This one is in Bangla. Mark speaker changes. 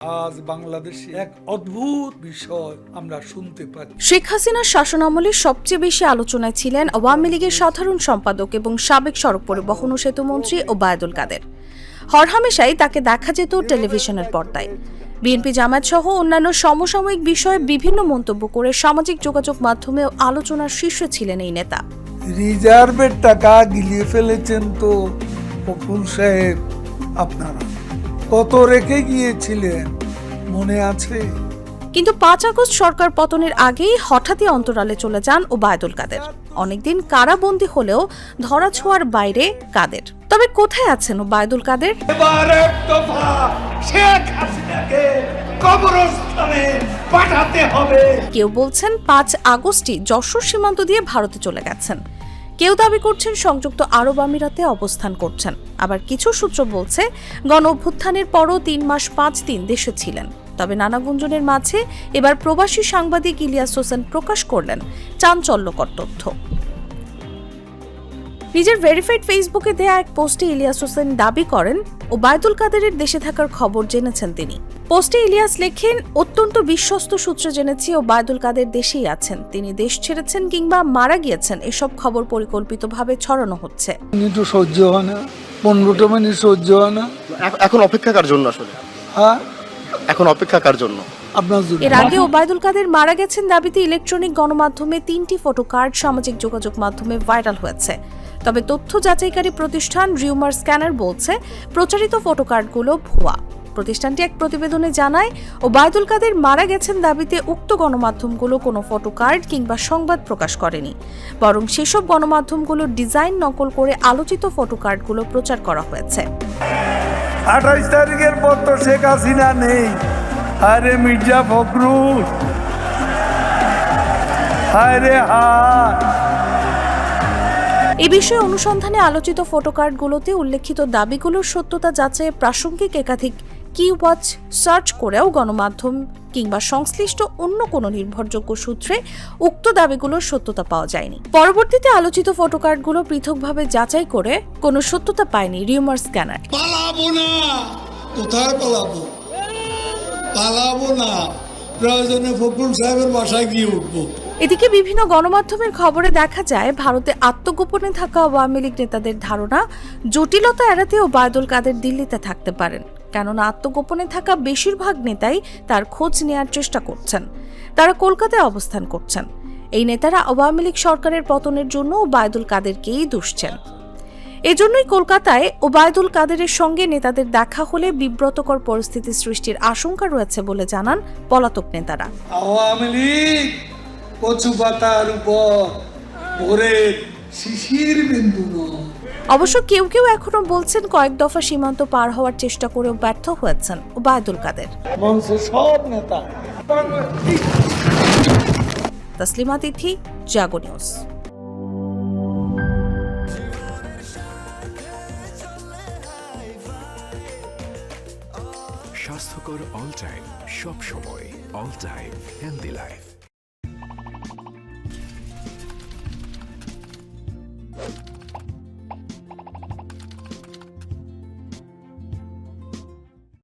Speaker 1: আজ বাংলাদেশে এক অদ্ভুত বিষয় আমরা শুনতে পাচ্ছি।
Speaker 2: শেখ হাসিনার শাসনামলে সবচেয়ে বেশি আলোচনায় ছিলেন আওয়ামী লীগের সাধারণ সম্পাদক এবং সাবেক সড়ক পরিবহন ও সেতু সেতুমন্ত্রী ওবায়দুল কাদের। হরহামেশাই তাকে দেখা যেত টেলিভিশনের পর্দায়। বিএনপি জামায়াত সহ অন্যান্য সমসাময়িক বিষয়ে বিভিন্ন মন্তব্য করে সামাজিক যোগাযোগ মাধ্যমেও আলোচনার শীর্ষে ছিলেন এই নেতা।
Speaker 1: রিজার্ভের টাকা গিলিয়ে ফেলেছেন তো প্রফুল সাহেব আপনারা। কত রেখে গিয়েছিলেন মনে আছে?
Speaker 2: কিন্তু পাঁচ আগস্ট সরকার পতনের আগেই হঠাৎই অন্তরালে চলে যান ওবায়দুল কাদের। অনেকদিন কারাবন্দী হলেও ধরাছোঁয়ার বাইরে কাদের। তবে কোথায় আছেন ওবায়দুল কাদের?
Speaker 1: কবরস্থানে পাঠাতে হবে।
Speaker 2: কেউ বলছেন পাঁচ আগস্টই যশোর সীমান্ত দিয়ে ভারতে চলে গেছেন। কেউ দাবি করছেন সংযুক্ত আরব আমিরাতে অবস্থান করছেন। আবার কিছু সূত্র বলছে, গণ অভ্যুত্থানের পরও তিন মাস পাঁচ দিন দেশে ছিলেন। তবে নানা গুঞ্জনের মাঝে এবার প্রবাসী সাংবাদিক ইলিয়াস হোসেন প্রকাশ করলেন চাঞ্চল্যকর তথ্য। নিজের ভেরিফাইড ফেসবুকে দেয়া এক পোস্টে ইলিয়াস হোসেন দাবি করেন ও ওবায়দুল কাদেরের দেশে থাকার খবর জেনেছেন তিনি। পোস্টে ইলিয়াস লেখেন অত্যন্ত বিশ্বস্ত সূত্রে জেনেছি ওবায়দুল কাদের দেশেই আছেন। তিনি দেশ ছেড়েছেন কিংবা মারা গিয়েছেন এসব খবর পরিকল্পিতভাবে ছড়ানো হচ্ছে।
Speaker 1: মিনিটও সহ্য হয় না পনেরোটা মিনিট সহ্য হয় না।
Speaker 3: এখন অপেক্ষা কার জন্য আসলে?
Speaker 1: হ্যাঁ?
Speaker 3: এখন অপেক্ষা কার জন্য?
Speaker 1: আপনার জন্য।
Speaker 2: এর আগে ওবায়দুল কাদের মারা গেছেন দাবিতে ইলেকট্রনিক গণমাধ্যমে তিনটি ফটো কার্ড সামাজিক যোগাযোগ মাধ্যমে ভাইরাল হয়েছে। তবে তথ্য যাচাইকারী প্রতিষ্ঠান রিউমার স্ক্যানার বলছে, প্রচারিত ফটো কার্ডগুলো ভুয়া। প্রতিষ্ঠানটি এক প্রতিবেদনে জানায়, ওবায়দুল কাদের মারা গেছেন দাবিতে উক্ত গণমাধ্যমগুলো কোনো ফটো কার্ড কিংবা সংবাদ প্রকাশ করেনি। বরং সেসব গণমাধ্যমগুলোর ডিজাইন নকল করে আলোচিত ফটো কার্ডগুলো প্রচার করা হয়েছে।
Speaker 1: আঠাইশ তারিখের পর তো শেখ হাসিনা নেই। আরে মির্জা ফখরুল। আরে হায়।
Speaker 2: এ বিষয়ে অনুসন্ধানে আলোচিত ফটোকার্ডগুলোতে উল্লেখিত দাবিগুলোর সত্যতা যাচাইয়ে প্রাসঙ্গিক একাধিক কিওয়াচ সার্চ করেও গণমাধ্যম কিংবা সংশ্লিষ্ট অন্য কোনো নির্ভরযোগ্য সূত্রে উক্ত দাবিগুলোর সত্যতা পাওয়া যায়নি। পরবর্তীতে আলোচিত ফটোকার্ডগুলো পৃথকভাবে যাচাই করে কোনো সত্যতা পায়নি রিউমার স্ক্যানার।
Speaker 4: পালাবো না। কোথায় পালাবো? পালাবো না। প্রয়োজনে ফখরুল সাহেবের বাসায় গিয়ে
Speaker 2: এদিকে বিভিন্ন গণমাধ্যমের খবরে দেখা যায়, ভারতে আত্মগোপনে থাকা আওয়ামী লীগ নেতাদের ধারণা, জটিলতা এড়াতে ওবায়দুল কাদের দিল্লিতে থাকতে পারেন। কেননা আত্মগোপনে থাকা বেশিরভাগ নেতাই তার খোঁজ নেয়ার চেষ্টা করছেন। তারা কলকাতায় অবস্থান করছেন। এই নেতারা আওয়ামী লীগ সরকারের পতনের জন্য বায়দুল কাদেরকেই দুষছেন। এজন্যই কলকাতায় ওবায়দুল কাদেরের সঙ্গে নেতাদের দেখা হলে বিব্রতকর পরিস্থিতি সৃষ্টির আশঙ্কা রয়েছে বলে জানান পলাতক নেতারা।
Speaker 1: আওয়ামী লীগ কচু পাতার উপর ভোরের শিশির বিন্দু
Speaker 2: অবশ্য কেউ কেউ এখনও বলছেন কয়েক দফা সীমান্ত পার হওয়ার চেষ্টা করেও ব্যর্থ হয়েছেন ওবায়দুল কাদের।
Speaker 1: সব নেতা।
Speaker 2: তসলিমা তিথি জাগো নিউজ।
Speaker 5: স্বাস্থ্যকর অল টাইম সব সময় অল টাইম হেলদি লাইফ